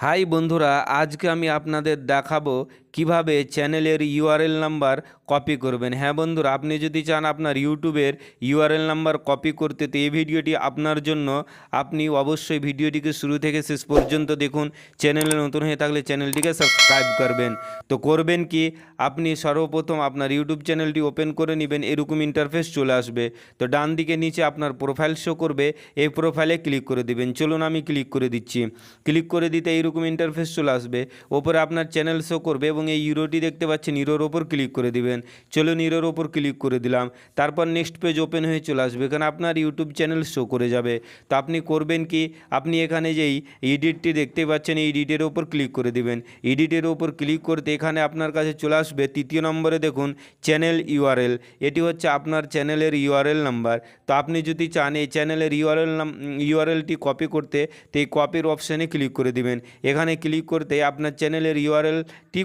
High বন্ধুরা আজকে আমি আপনাদের দেখাবো কীভাবে চ্যানেলের ইউআরএল নাম্বার কপি করবেন? হ্যাঁ বন্ধুরা, আপনি যদি চান আপনার ইউটিউবের ইউআরএল নাম্বার কপি করতে, তো এই ভিডিওটি আপনার জন্য। আপনি অবশ্যই ভিডিওটিকে শুরু থেকে শেষ পর্যন্ত দেখুন। চ্যানেলে নতুন হয়ে থাকলে চ্যানেলটিকে সাবস্ক্রাইব করবেন। তো করবেন কি? আপনি সর্বপ্রথম আপনার ইউটিউব চ্যানেলটি ওপেন করে নেবেন, এরকম ইন্টারফেস চলে আসবে। তো ডান দিকে নিচে আপনার প্রোফাইল শো করবে, এই প্রোফাইলে ক্লিক করে দিবেন। চলুন আমি ক্লিক করে দিচ্ছি। ক্লিক করে দিতে এইরকম ইন্টারফেস চলে আসবে। ওপরে আপনার চ্যানেল শো করবে এই ইউরোটি দেখতে পাচ্ছেন ইউরোর ওপর ক্লিক করে দিবেন। চলুন ইউরোর ওপর ক্লিক করে দিলাম। তারপর নেক্সট পেজ ওপেন হয়ে চলে আসবে, এখানে আপনার ইউটিউব চ্যানেল শো করে যাবে। তো আপনি করবেন কি? আপনি এখানে যেই এডিটটি দেখতে পাচ্ছেন, এই এডিটের ওপর ক্লিক করে দিবেন। এডিটের ওপর ক্লিক করতে এখানে আপনার কাছে চলে আসবে, তৃতীয় নম্বরে দেখুন চ্যানেল ইউআরএল এটি হচ্ছে আপনার চ্যানেলের ইউআরএল নাম্বার তো আপনি যদি চান, এই চ্যানেলের ইউআরএল নাম ইউআরএলটি কপি করতে, তো এই কপির অপশানে ক্লিক করে দিবেন। এখানে ক্লিক করতে আপনার চ্যানেলের ইউআরএলটি